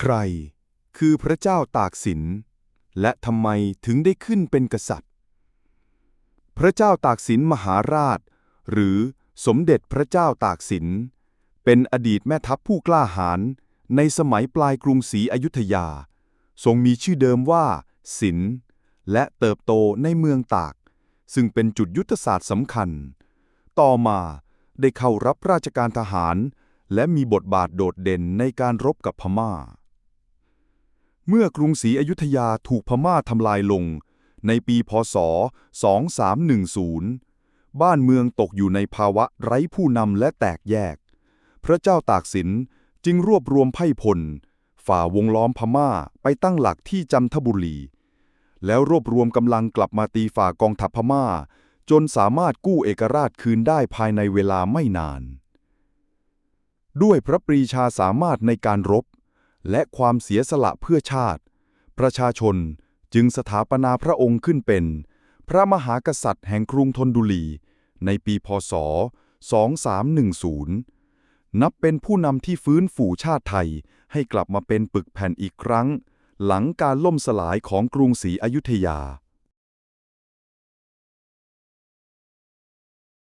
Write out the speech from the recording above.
ใคร คือพระเจ้าตากสิน และทำไมถึงได้ขึ้นเป็นกษัตริย์ พระเจ้าตากสินมหาราช หรือสมเด็จพระเจ้าตากสิน เป็นอดีตแม่ทัพผู้กล้าหาญในสมัยปลายกรุงศรีอยุธยา ทรงมีชื่อเดิมว่า สิน และเติบโตในเมืองตาก ซึ่งเป็นจุดยุทธศาสตร์สำคัญ ต่อมาได้เข้ารับราชการทหาร และมีบทบาทโดดเด่นในการรบกับพม่า เมื่อกรุงศรีอยุธยาถูกพม่าทำลายลง ในปีพศ 2310 บ้านเมืองตกอยู่ในภาวะไร้ผู้นำและแตกแยก พระเจ้าตากสินจึงรวบรวมไพ่พล ฝ่าวงล้อมพม่าไปตั้งหลักที่จันทบุรี แล้วรวบรวมกำลังกลับมาตีฝ่ากองทัพพม่า จนสามารถกู้เอกราชคืนได้ภายในเวลาไม่นาน ด้วยพระปรีชาสามารถในการรบ และความเสียสละเพื่อชาติ ประชาชนจึงสถาปนาพระองค์ขึ้นเป็น พระมหากษัตริย์แห่งกรุงธนบุรี ในปีพศ 2310 นับเป็นผู้นำที่ฟื้นฟูชาติไทยให้กลับมาเป็นปึกแผ่นอีกครั้ง หลังการล่มสลายของกรุงศรีอยุธยา